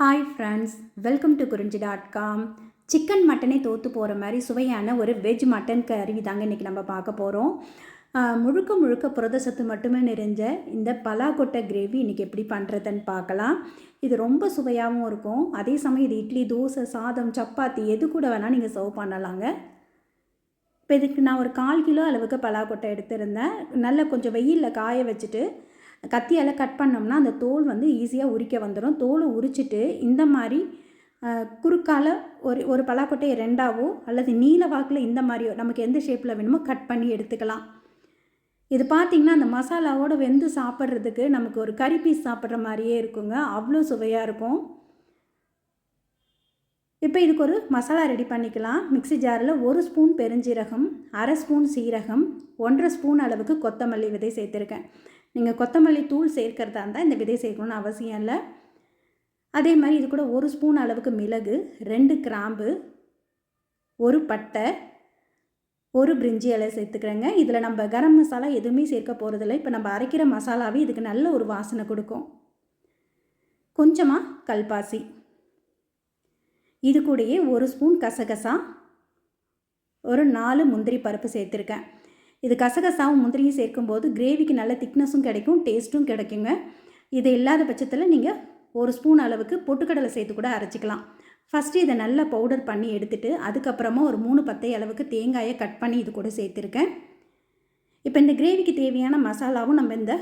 Hi friends welcome to Kurinji dot com chicken மட்டனே தோற்று போகிற மாதிரி சுவையான ஒரு வெஜ் மட்டன் கறி தாங்க இன்றைக்கி நம்ம பார்க்க போகிறோம் முழுக்க முழுக்க புரத சத்து மட்டுமே நிறைஞ்ச இந்த பலாக்கொட்டை கிரேவி இன்றைக்கி எப்படி பண்ணுறதுன்னு பார்க்கலாம். இது ரொம்ப சுவையாகவும் இருக்கும். அதே சமயம் இது இட்லி தோசை சாதம் சப்பாத்தி எது கூட வேணால் நீங்கள் சர்வ் பண்ணலாங்க. இப்போ இதுக்கு நான் ஒரு கால் கிலோ அளவுக்கு பலாக்கொட்டை எடுத்திருந்தேன். நல்லா கொஞ்சம் வெயிலில் காய வச்சுட்டு கத்தியால் கட் பண்ணோம்னா அந்த தோல் வந்து ஈஸியாக உரிக்க வந்துடும் தோலை உரிச்சிட்டு இந்த மாதிரி குறுக்கால் ஒரு ஒரு பலாக்கொட்டையை ரெண்டாவோ அல்லது நீல வாக்கில் இந்த மாதிரியோ நமக்கு எந்த ஷேப்பில் வேணுமோ கட் பண்ணி எடுத்துக்கலாம். இது பார்த்திங்கன்னா அந்த மசாலாவோட வெந்து சாப்பிட்றதுக்கு நமக்கு ஒரு கறி பீஸ் சாப்பிட்ற மாதிரியே இருக்குங்க. அவ்வளோ சுவையாக இருக்கும். இப்போ இதுக்கு ஒரு மசாலா ரெடி பண்ணிக்கலாம். மிக்ஸி ஜாரில் ஒரு ஸ்பூன் பெருஞ்சீரகம் அரை ஸ்பூன் சீரகம் ஒன்றரை ஸ்பூன் அளவுக்கு கொத்தமல்லி விதை சேர்த்துருக்கேன். நீங்கள் கொத்தமல்லி தூள் சேர்க்கறதா இருந்தால் இந்த விதை சேர்க்கணும்னு அவசியம் இல்லை. அதே மாதிரி இது கூட ஒரு ஸ்பூன் அளவுக்கு மிளகு ரெண்டு கிராம்பு ஒரு பட்டை ஒரு பிரிஞ்சி இலை சேர்த்துக்கிறேங்க. இதில் நம்ம கரம் மசாலா எதுவுமே சேர்க்க போகிறதில்ல இப்போ நம்ம அரைக்கிற மசாலாவே இதுக்கு நல்ல ஒரு வாசனை கொடுக்கும். கொஞ்சமாக கல்பாசி. இது கூடயே ஒரு ஸ்பூன் கசகசா ஒரு நாலு முந்திரி பருப்பு சேர்த்துருக்கேன். இது கசகசாவும் முந்திரியும் சேர்க்கும்போது கிரேவிக்கு நல்ல திக்னஸும் கிடைக்கும் டேஸ்ட்டும் கிடைக்குங்க. இது இல்லாத பட்சத்தில் நீங்கள் ஒரு ஸ்பூன் அளவுக்கு பொட்டுக்கடலை சேர்த்து கூட அரைச்சிக்கலாம். ஃபஸ்ட்டு இதை நல்லா பவுடர் பண்ணி எடுத்துகிட்டு அதுக்கப்புறமா ஒரு மூணு பத்தை அளவுக்கு தேங்காயை கட் பண்ணி இது கூட சேர்த்துருக்கேன். இப்போ இந்த கிரேவிக்கு தேவையான மசாலாவும் நம்ம இந்த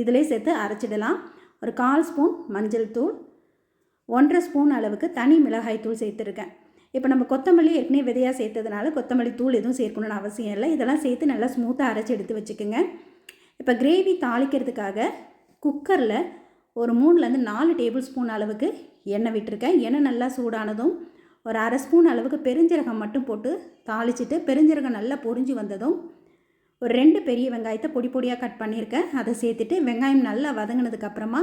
இதிலே சேர்த்து அரைச்சிடலாம். ஒரு கால் ஸ்பூன் மஞ்சள் தூள் ஒன்றரை ஸ்பூன் அளவுக்கு தனி மிளகாய் தூள் சேர்த்துருக்கேன். இப்போ நம்ம கொத்தமல்லி ஏற்கனவே விதையாக சேர்த்ததுனால கொத்தமல்லி தூள் எதுவும் சேர்க்கணும்னு அவசியம் இல்லை. இதெல்லாம் சேர்த்து நல்லா ஸ்மூத்தாக அரைச்சி எடுத்து வச்சுக்கோங்க. இப்போ கிரேவி தாளிக்கிறதுக்காக குக்கரில் ஒரு மூணுலேருந்து நாலு டேபிள் ஸ்பூன் அளவுக்கு எண்ணெய் விட்டுருக்கேன். எண்ணெய் நல்லா சூடானதும் ஒரு அரை ஸ்பூன் அளவுக்கு பெருஞ்சீரகம் மட்டும் போட்டு தாளிச்சிட்டு பெருஞ்சீரகம் நல்லா பொரிஞ்சு வந்ததும் ஒரு ரெண்டு பெரிய வெங்காயத்தை பொடி பொடியாக கட் பண்ணியிருக்கேன். அதை சேர்த்துட்டு வெங்காயம் நல்லா வதங்கினதுக்கப்புறமா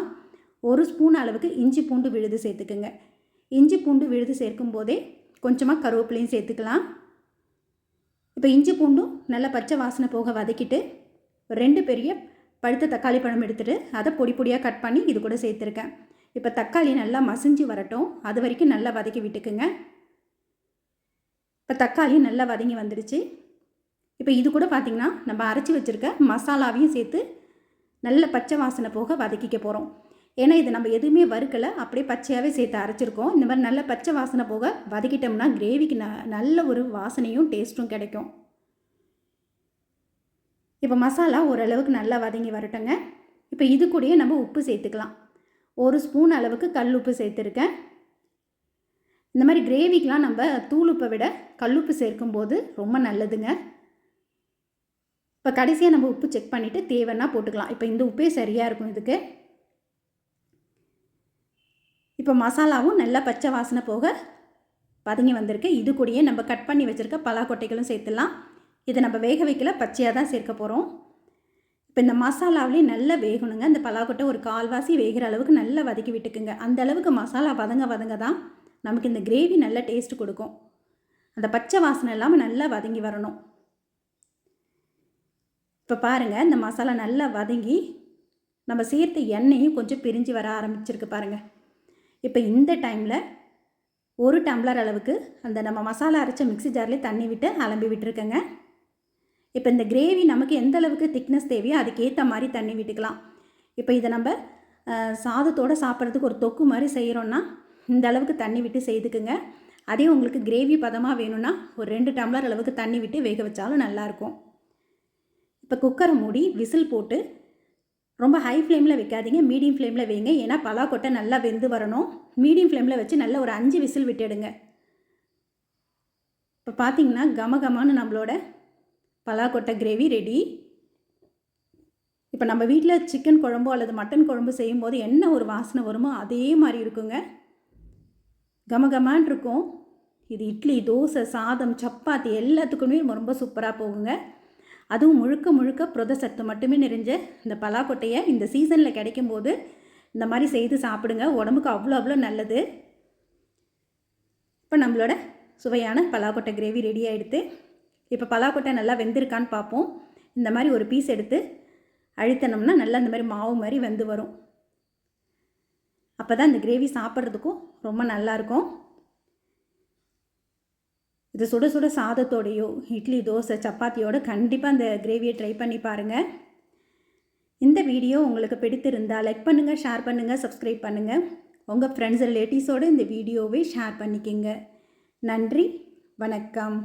ஒரு ஸ்பூன் அளவுக்கு இஞ்சி பூண்டு விழுது சேர்த்துக்குங்க. இஞ்சி பூண்டு விழுது சேர்க்கும் போதே கொஞ்சமாக கருவேப்பிலையும் சேர்த்துக்கலாம். இப்போ இஞ்சி பூண்டும் நல்லா பச்சை வாசனை போக வதக்கிட்டு ரெண்டு பெரிய பழுத்த தக்காளி பழம் எடுத்துகிட்டு அதை பொடி பொடியாக கட் பண்ணி இது கூட சேர்த்துருக்கேன். இப்போ தக்காளி நல்லா மசிஞ்சு வரட்டும். அது வரைக்கும் நல்லா வதக்கி விட்டுக்குங்க. இப்போ தக்காளி நல்லா வதங்கி வந்துடுச்சு இப்போ இது கூட பார்த்திங்கன்னா நம்ம அரைச்சி வச்சுருக்க மசாலாவையும் சேர்த்து நல்ல பச்சை வாசனை போக வதக்கிக்க போகிறோம் ஏன்னா இது நம்ம எதுவுமே வறுக்கலை அப்படியே பச்சையாகவே சேர்த்து அரைச்சிருக்கோம். இந்த மாதிரி நல்ல பச்சை வாசனை போக வதக்கிட்டோம்னா கிரேவிக்கு ந நல்ல ஒரு வாசனையும் டேஸ்ட்டும் கிடைக்கும். இப்போ மசாலா ஓரளவுக்கு நல்லா வதங்கி வரட்டுங்க. இப்போ இது கூடயே நம்ம உப்பு சேர்த்துக்கலாம். ஒரு ஸ்பூன் அளவுக்கு கல் உப்பு சேர்த்துருக்கேன். இந்த மாதிரி கிரேவிக்கெலாம் நம்ம தூள் உப்பை விட கல்லுப்பு சேர்க்கும்போது ரொம்ப நல்லதுங்க. இப்போ கடைசியாக நம்ம உப்பு செக் பண்ணிவிட்டு தேவைன்னா போட்டுக்கலாம். இப்போ இந்த உப்பே சரியாக இருக்கும் இதுக்கு. இப்போ மசாலாவும் நல்லா பச்சை வாசனை போக பதுங்கி வந்திருக்கு. இது கூடயே நம்ம கட் பண்ணி வச்சுருக்க பலாக்கொட்டைகளும் சேர்த்துலாம் இதை நம்ம வேக வைக்கல பச்சையாக தான் சேர்க்க போகிறோம் இப்போ இந்த மசாலாவிலே நல்லா வேகணுங்க. இந்த பலாக்கொட்டை ஒரு கால்வாசி வேகிற அளவுக்கு நல்லா வதக்கி விட்டுக்குங்க. அந்த அளவுக்கு மசாலா வதங்க வதங்க தான் நமக்கு இந்த கிரேவி நல்ல டேஸ்ட் கொடுக்கும். அந்த பச்சை வாசனை இல்லாமல் நல்லா வதங்கி வரணும். இப்போ பாருங்கள் இந்த மசாலா நல்லா வதங்கி நம்ம சேர்த்த எண்ணெயும் கொஞ்சம் பிரிஞ்சு வர ஆரம்பிச்சிருக்கு பாருங்கள் இப்போ இந்த டைமில் ஒரு டம்ளர் அளவுக்கு அந்த நம்ம மசாலா அரைச்ச மிக்சி ஜார்லேயே தண்ணி விட்டு அலம்பி விட்டுருக்கேங்க. இப்போ இந்த கிரேவி நமக்கு எந்த அளவுக்கு திக்னஸ் தேவையோ அதுக்கேற்ற மாதிரி தண்ணி விட்டுக்கலாம். இப்போ இதை நம்ம சாதத்தோடு சாதத்தோட சாப்பிட்றதுக்கு ஒரு தொக்கு மாதிரி செய்கிறோன்னா இந்த அளவுக்கு தண்ணி விட்டு செய்துக்குங்க. அதே உங்களுக்கு கிரேவி பதமாக வேணும்னா ஒரு ரெண்டு டம்ளர் அளவுக்கு தண்ணி விட்டு வேக வச்சாலும் நல்லாயிருக்கும் இப்போ குக்கரை மூடி விசில் போட்டு ரொம்ப ஹை ஃப்ளேமில் வைக்காதீங்க மீடியம் ஃப்ளேமில் வைங்க. ஏன்னா பலாக்கொட்டை நல்லா வெந்து வரணும். மீடியம் ஃப்ளேமில் வச்சு நல்லா ஒரு அஞ்சு விசில் விட்டுடுங்க. இப்போ பார்த்தீங்கன்னா கமகமானு நம்மளோட பலாக்கொட்டை கிரேவி ரெடி இப்போ நம்ம வீட்டில் சிக்கன் குழம்போ அல்லது மட்டன் குழம்பு செய்யும்போது என்ன ஒரு வாசனை வருமோ அதே மாதிரி இருக்குங்க. கமகமான் இருக்கும். இது இட்லி தோசை சாதம் சப்பாத்தி எல்லாத்துக்குமே ரொம்ப சூப்பராக போகுங்க. அதுவும் முழுக்க முழுக்க புரத சத்து மட்டுமே நிறைஞ்ச இந்த பலாக்கொட்டையை இந்த சீசனில் கிடைக்கும்போது இந்த மாதிரி செய்து சாப்பிடுங்க. உடம்புக்கு அவ்வளோ அவ்வளோ நல்லது. இப்போ நம்மளோட சுவையான பலாக்கொட்டை கிரேவி ரெடி ஆகிடுது இப்போ பலாக்கொட்டை நல்லா வெந்திருக்கான்னு பார்ப்போம். இந்த மாதிரி ஒரு பீஸ் எடுத்து அழுத்தினோம்னா நல்லா இந்த மாதிரி மாவு மாதிரி வெந்து வரும். அப்போ தான் இந்த கிரேவி சாப்பிட்றதுக்கும் ரொம்ப நல்லாயிருக்கும் இது சுட சுட சாதத்தோடையோ இட்லி தோசை சப்பாத்தியோட கண்டிப்பாக அந்த கிரேவியை ட்ரை பண்ணி பாருங்கள் இந்த வீடியோ உங்களுக்கு பிடித்திருந்தால் லைக் பண்ணுங்கள் ஷேர் பண்ணுங்கள் சப்ஸ்கிரைப் பண்ணுங்கள் உங்கள் ஃப்ரெண்ட்ஸ் ரிலேட்டிவ்ஸோடு இந்த வீடியோவை ஷேர் பண்ணிக்கிங்க. நன்றி வணக்கம்.